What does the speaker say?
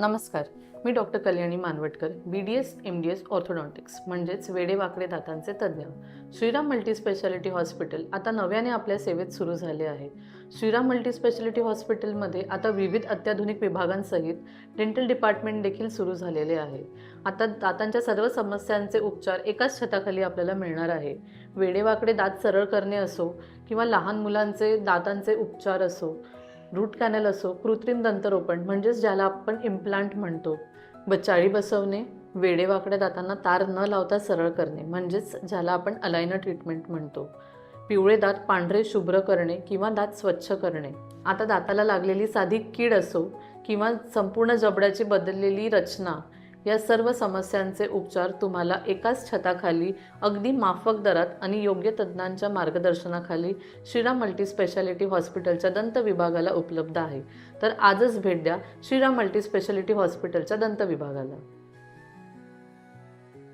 नमस्कार. मी doctor Kalyani Manvatkar B D S M D S orthodontics म्हणजेच वेडेवाकडे दातांचे तज्ज्ञ. श्रीराम मल्टीस्पेशालिटी हॉस्पिटल आता नव्याने आपल्या सेवेत सुरू झाले आहे. श्रीराम मल्टीस्पेशालिटी हॉस्पिटलमध्ये आता विविध अत्याधुनिक विभागांसहित डेंटल डिपार्टमेंट देखील सुरू झालेले आहे. आता दातांच्या सर्व समस्यांचे उपचार एकाच छताखाली आपल्याला मिळणार आहे. वेडेवाकडे दात सरळ करणे असो किंवा लहान मुलांचे दातांचे उपचार असो रूट कॅनल असो कृत्रिम दंतरोपण म्हणजेच ज्याला आपण इम्प्लांट म्हणतो. बचाळी बसवणे वेडेवाकड्या दातांना तार न लावता सरळ करणे म्हणजेच ज्याला आपण अलायनर ट्रीटमेंट म्हणतो. पिवळे दात पांढरे शुभ्र करणे किंवा दात स्वच्छ करणे. आता दाताला लागलेली साधी कीड असो किंवा संपूर्ण जबड्याची बदललेली रचना या सर्व समस्यांचे उपचार तुम्हाला एकाच छताखाली अगदी माफक दरात आणि योग्य तज्ज्ञांच्या मार्गदर्शनाखाली श्रीराम मल्टीस्पेशालिटी हॉस्पिटलच्या दंत विभागाला उपलब्ध आहे. तर आजच भेट द्या श्रीराम मल्टीस्पेशालिटी हॉस्पिटलच्या दंत विभागाला.